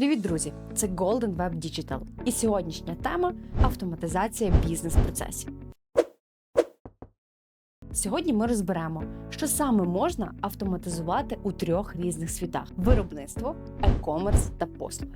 Привіт, друзі! Це Golden Web Digital. І сьогоднішня тема автоматизація бізнес-процесів. Сьогодні ми розберемо, що саме можна автоматизувати у трьох різних світах: виробництво, e-commerce та послуги.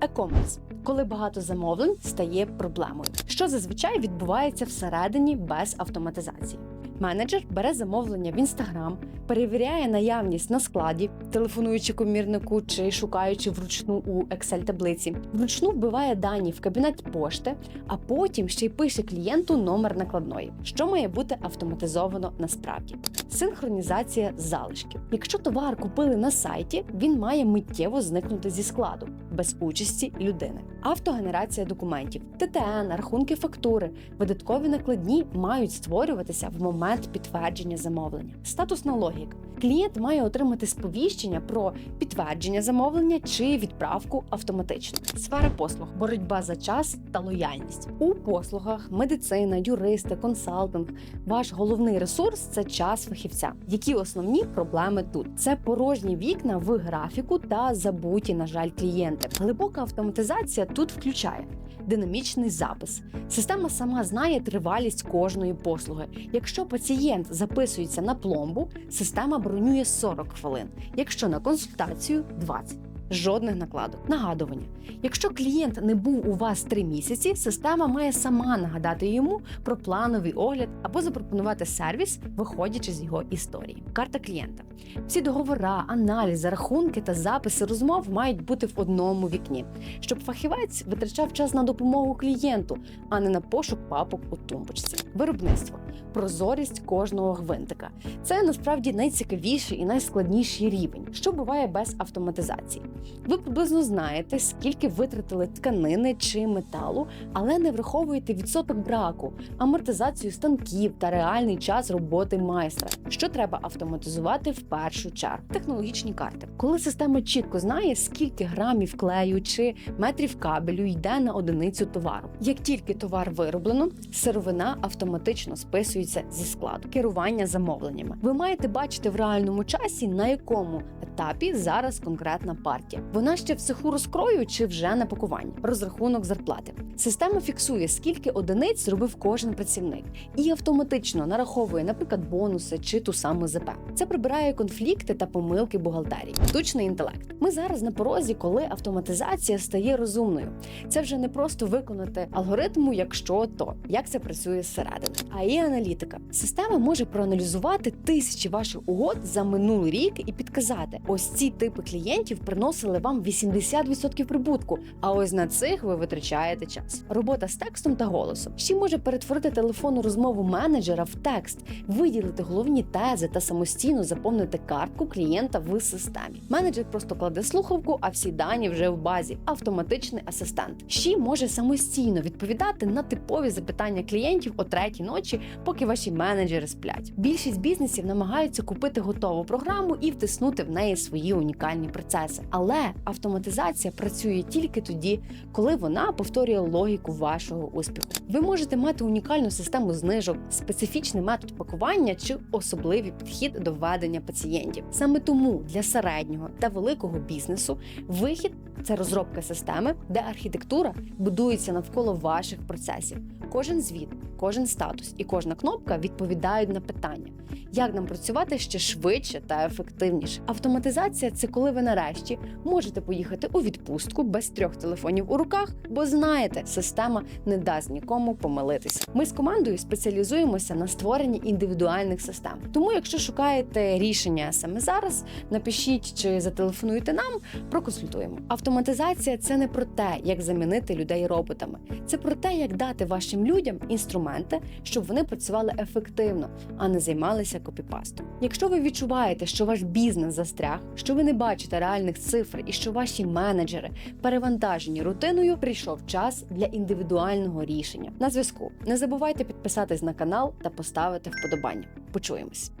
E-commerce – коли багато замовлень стає проблемою, що зазвичай відбувається всередині без автоматизації. Менеджер бере замовлення в Instagram, перевіряє наявність на складі, телефонуючи комірнику чи шукаючи вручну у Excel-таблиці. Вручну вбиває дані в кабінет пошти, а потім ще й пише клієнту номер накладної, що має бути автоматизовано насправді. Синхронізація залишків. Якщо товар купили на сайті, він має миттєво зникнути зі складу без участі людини. Автогенерація документів, ТТН, рахунки фактури, видаткові накладні мають створюватися в момент підтвердження замовлення. Статусна логіка. Клієнт має отримати сповіщення про підтвердження замовлення чи відправку автоматично. Сфера послуг, боротьба за час та лояльність. У послугах медицина, юристи, консалтинг. Ваш головний ресурс це час фахівця. Які основні проблеми тут? Це порожні вікна в графіку та забуті, на жаль, клієнти. Глибока автоматизація тут включає. Динамічний запис. Система сама знає тривалість кожної послуги. Якщо пацієнт записується на пломбу, система бронює 40 хвилин. Якщо на консультацію 20. Жодних накладок. Нагадування. Якщо клієнт не був у вас три місяці, система має сама нагадати йому про плановий огляд або запропонувати сервіс, виходячи з його історії. Карта клієнта. Всі договори, аналізи, рахунки та записи розмов мають бути в одному вікні, щоб фахівець витрачав час на допомогу клієнту, а не на пошук папок у тумбочці. Виробництво прозорість кожного гвинтика. Це насправді найцікавіший і найскладніший рівень, що буває без автоматизації. Ви приблизно знаєте, скільки витратили тканини чи металу, але не враховуєте відсоток браку, амортизацію станків та реальний час роботи майстра, що треба автоматизувати в першу чергу. Технологічні карти, коли система чітко знає, скільки грамів клею чи метрів кабелю йде на одиницю товару. Як тільки товар вироблено, сировина автоматично списується зі складу. Керування замовленнями. Ви маєте бачити в реальному часі, на якому етапі зараз конкретна партія. Вона ще в цеху розкрою чи вже на пакуванні. Розрахунок зарплати. Система фіксує, скільки одиниць зробив кожен працівник, і автоматично нараховує, наприклад, бонуси чи ту саму ЗП. Це прибирає конфлікти та помилки бухгалтерії. Штучний інтелект. Ми зараз на порозі, коли автоматизація стає розумною. Це вже не просто виконати алгоритму, якщо то як це працює зсередини, а і аналітика. Система може проаналізувати тисячі ваших угод за минулий рік і підказати: ось ці типи клієнтів приносили вам 80% прибутку. А ось на цих ви витрачаєте час. Робота з текстом та голосом ще може перетворити телефонну розмову менеджера в текст, виділити головні тези та самостійно заповнити картку клієнта в системі. Менеджер просто кладе слухавку, а всі дані вже в базі. Автоматичний асистент. Ще може самостійно відповідати на типові запитання клієнтів о третій ночі, поки ваші менеджери сплять. Більшість бізнесів намагаються купити готову програму і втиснути в неї свої унікальні процеси. Але автоматизація працює тільки тоді, коли вона повторює логіку вашого успіху. Ви можете мати унікальну систему знижок, специфічний метод пакування чи особливий підхід до ведення пацієнтів. Саме тому для середнього та великого бізнесу вихід це розробка системи, де архітектура будується навколо ваших процесів. Кожен звіт, кожен статус і кожна кнопка відповідають на питання, як нам працювати ще швидше та ефективніше. Автоматизація це коли ви нарешті можете поїхати у відпустку без трьох телефонів у руках, бо знаєте, система не дасть нікому помилитися. Ми з командою спеціалізуємося на створенні індивідуальних систем. Тому, якщо шукаєте рішення саме зараз, напишіть чи зателефонуйте нам, проконсультуємо. Автоматизація це не про те, як замінити людей роботами, це про те, як дати вашим людям інструменти, щоб вони працювали ефективно, а не займалися копіпастом. Якщо ви відчуваєте, що ваш бізнес застряг, що ви не бачите реальних цифр і що ваші менеджери перевантажені рутиною, прийшов час для індивідуального рішення. На зв'язку не забувайте підписатись на канал та поставити вподобання. Почуємось.